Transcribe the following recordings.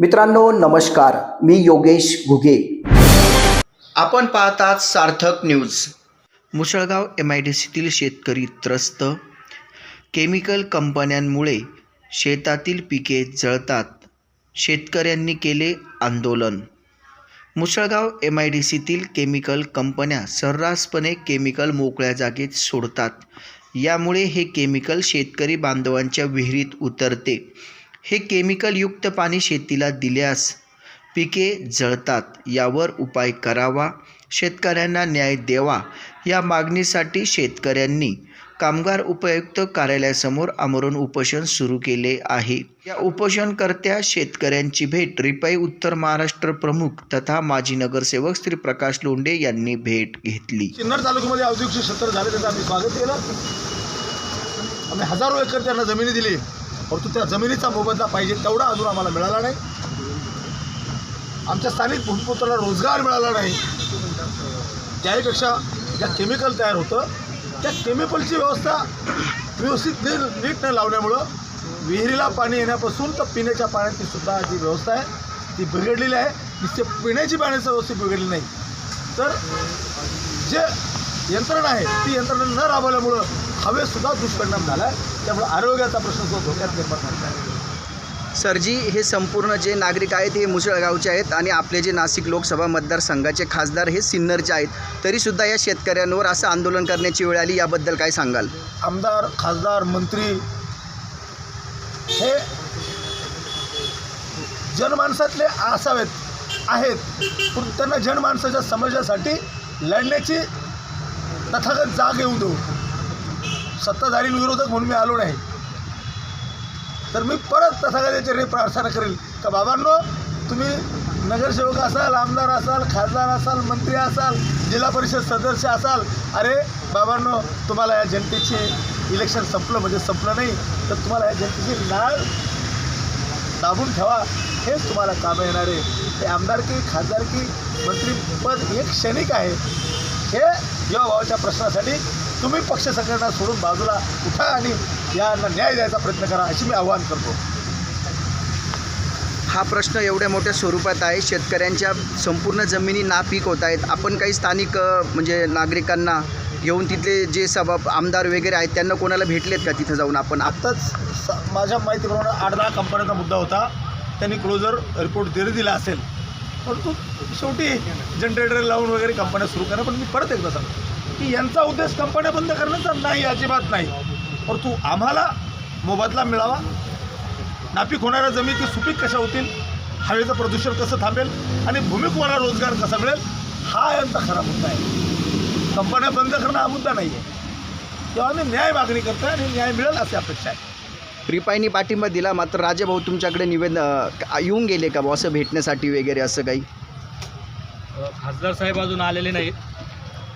मित्रांनो नमस्कार. मी योगेश घुगे. आपण पाहतात Sarthak news. Musalgaon M I D सीतील शेतकरी त्रस्त. केमिकल कंपन्यांमुळे शेतातील पिके जळतात. शेतकऱ्यांनी केले आंदोलन. मुसळगाव एम आय डी सीतील केमिकल कंपन्या सर्रासपणे केमिकल मोकळ्या जागेत सोडतात. यामुळे हे केमिकल शेतकरी बांधवांच्या विहिरीत उतरते. हे केमिकलयुक्त पाणी शेतीला दिल्यास पिके जळतात यावर उपाय करावा शेतकऱ्यांना न्याय द्यावा या मागणीसाठी शेतकऱ्यांनी कामगार उपायुक्त कार्यालयासमोर आमरण उपोषण सुरू केले आहे. या उपोषणकर्त्या शेतकऱ्यांची भेट रिपाई उत्तर महाराष्ट्र प्रमुख तथा माजी नगरसेवक श्री प्रकाश लोंडे यांनी भेट घेतली. सिन्नर तालुक्यामध्ये औद्योगिक क्षेत्र झाले त्याचं आम्ही स्वागत केलं. आम्ही हजारो एकर त्यांना जमिनी दिली. परंतु त्या जमिनीचा मोबदला पाहिजे तेवढा अजून आम्हाला मिळाला नाही. आमच्या स्थानिक भूमिपुत्राला रोजगार मिळाला नाही. त्याहीपेक्षा ज्या केमिकल तयार होतं त्या केमिकलची व्यवस्था व्यवस्थित नीट नीट न लावल्यामुळं विहिरीला पाणी येण्यापासून तर पिण्याच्या पाण्याची सुद्धा जी व्यवस्था आहे ती बिघडलेली आहे. निश्चित पिण्याची पाण्याची व्यवस्था बिघडली नाही. तर जे यंत्रणा आहे ती यंत्रणा न राबवल्यामुळं हवेसुद्धा दुष्परिणाम झाला आहे त्यामुळे आरोग्याचा प्रश्न धोक्यात निर्माण झाला आहे. सरजी हे संपूर्ण जे नागरिक आहेत हे मुसळगावचे आहेत आणि आपले जे नाशिक लोकसभा मतदारसंघाचे खासदार हे सिन्नरचे आहेत तरीसुद्धा या शेतकऱ्यांवर असं आंदोलन करण्याची वेळ आली याबद्दल काय सांगाल? आमदार खासदार मंत्री हे जनमानसातले असावेत आहेत. पण त्यांना जनमानसाच्या समस्यासाठी लढण्याची तथागत जाग येऊ देऊ. सत्ताधारी विरोधक म्हणून मी आलो नाही. तर मी परत तथागताच्या प्रार्थना करेल. का बाबांनो तुम्ही नगरसेवक असाल आमदार असाल खासदार असाल मंत्री असाल जिल्हा परिषद सदस्य असाल अरे बाबांनो तुम्हाला या जनतेचे इलेक्शन संपलं म्हणजे संपलं नाही तर तुम्हाला या जनतेची नाळ दाबून ठेवा. हेच तुम्हाला काम येणार आहे. ते आमदारकी खासदारकी मंत्रीपद हे क्षणिक आहे. हे भावाच्या प्रश्नासाठी तुम्ही पक्ष संघटना सोडून बाजूला उठा आणि यांना न्याय द्यायचा प्रयत्न करा अशी मी आवाहन करतो. हा प्रश्न एवढ्या मोठ्या स्वरूपात आहे. शेतकऱ्यांच्या संपूर्ण जमिनी नापीक होत आहेत. आपण काही स्थानिक म्हणजे नागरिकांना घेऊन तिथले जे सभा आमदार वगैरे आहेत त्यांना कोणाला भेटलेत का तिथं जाऊन आपण? आप- आत्ताच स- माझ्या माहितीप्रमाणे आठ दहा कंपन्यांचा मुद्दा होता. त्यांनी क्लोजर रिपोर्ट जरी दिला असेल परंतु शेवटी जनरेटर लावून वगैरे कंपन्या सुरू करा पण मी परत एकदा सांगतो. की यांचा उद्देश कंपन्या बंद करण्याचा नाही अजिबात नाही. परंतु आम्हाला मोबदला मिळावा. नापीक होणाऱ्या जमिनी सुपीक कशा होतील हवेचं प्रदूषण कसं थांबेल आणि भूमिकोला रोजगार कसा मिळेल हा यांचा खरा मुद्दा आहे. कंपन्या बंद करणं हा मुद्दा नाही आहे तेव्हा आम्ही न्याय मागणी करतोय आणि न्याय मिळेल अशी अपेक्षा आहे. रिपाईनी पाठिंबा दिला मात्र राजाभाऊ तुमच्याकडे निवेदन येऊन गेले का असं भेटण्यासाठी वगैरे असं काही? खासदार साहेब अजून आलेले नाहीत.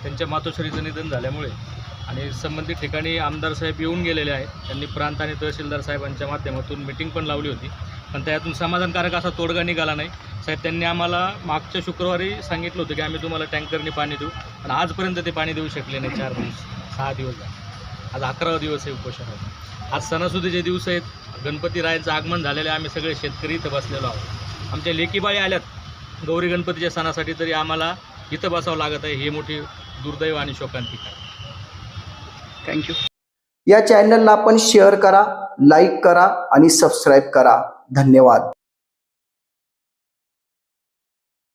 त्यांच्या मातोश्रीचं निधन झाल्यामुळे आणि संबंधित ठिकाणी आमदार साहेब येऊन गेलेले आहेत. त्यांनी प्रांत आणि तहसीलदार साहेबांच्या माध्यमातून मिटिंग पण लावली होती. पण त्यातून समाधानकारक असा तोडगा निघाला नाही. साहेब त्यांनी आम्हाला मागच्या शुक्रवारी सांगितलं होतं की आम्ही तुम्हाला टँकरने पाणी देऊ. पण आजपर्यंत ते पाणी देऊ शकले नाही. चार दिवस सहा दिवस झाले. आज अकरावा दिवस आहे उपोषणाचा आज सणासुदीचे दिवस आहेत गणपती रायचं आगमन झालेलं आहे. आम्ही सगळे शेतकरी इथं बसलेलो आहोत. आमच्या लेकीबाई आल्यात. गौरी गणपतीच्या सणासाठी तरी आम्हाला इथं बसावं लागत आहे. ही मोठी दुर्दैव आणि शोकांतिक. आहे थँक्यू या चॅनलला आपण शेअर करा लाईक करा आणि सबस्क्राईब करा. धन्यवाद.